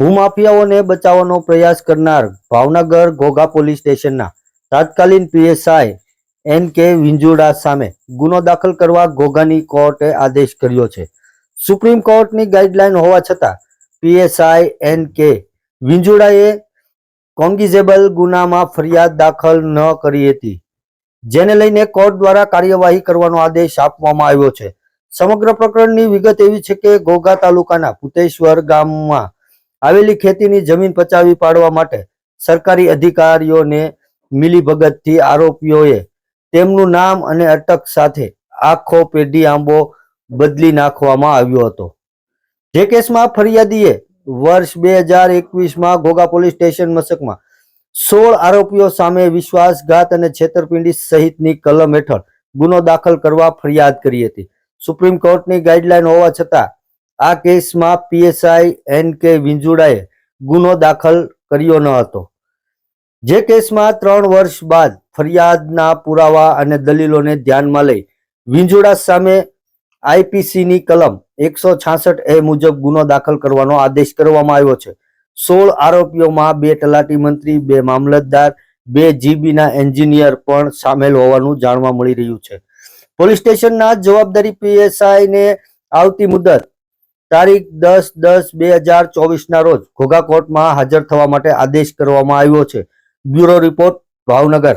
ભૂમાફિયાઓને બચાવવાનો પ્રયાસ કરનાર ભાવનગર ઘોઘા પોલીસ સ્ટેશનના તાત્કાલિન પીએસઆઈ એન કે વિંજુડા સામે ગુનો દાખલ કરવા ઘોઘાની કોર્ટે આદેશ કર્યો છે. સુપ્રીમ કોર્ટની ગાઈડલાઈન હોવા છતાં પીએસઆઈ એન કે વિંજુડાએ કોંગિઝેબલ ગુનામાં ફરિયાદ દાખલ ન કરી હતી, જેને લઈને કોર્ટ દ્વારા કાર્યવાહી કરવાનો આદેશ આપવામાં આવ્યો છે. સમગ્ર પ્રકરણની વિગત એવી છે કે ઘોઘા તાલુકાના પુતેશ્વર ગામમાં આવેલી ખેતીની જમીન પચાવી પાડવા માટે સરકારી અધિકારીઓને મિલીભગતથી આરોપીઓએ તેમનું નામ અને અટક સાથે આખો પેઢી આંબો બદલી નાખવામાં આવ્યો હતો. જે કેસમાં ફરિયાદીએ વર્ષ બે હજાર એકવીસમાં ઘોઘા પોલીસ સ્ટેશન મથકમાં સોળ આરોપીઓ સામે વિશ્વાસઘાત અને છેતરપિંડી સહિતની કલમ હેઠળ ગુનો દાખલ કરવા ફરિયાદ કરી હતી. સુપ્રીમ કોર્ટની ગાઈડલાઈન હોવા છતાં આ કેસમાં પીએસઆઈ એન કે વિંજુડાએ ગુનો દાખલ કર્યો ન હતો. જે કેસમાં ત્રણ વર્ષ બાદ ફરિયાદના પુરાવા અને દલીલોને ધ્યાનમાં લઈ વિંજુડા સામે આઈપીસીની કલમ એકસો છાસઠ એ મુજબ ગુનો દાખલ કરવાનો આદેશ કરવામાં આવ્યો છે. સોળ આરોપીઓમાં બે તલાટી મંત્રી, બે મામલતદાર, બે જીબીના એન્જિનિયર પણ સામેલ હોવાનું જાણવા મળી રહ્યું છે. પોલીસ સ્ટેશનના જવાબદારી પીએસઆઈને આવતી મુદત તારીખ દસ દસ બે હજાર ચોવીસના રોજ ઘોઘા કોર્ટમાં હાજર થવા માટે આદેશ કરવામાં આવ્યો છે. Bureau report Bhavnagar.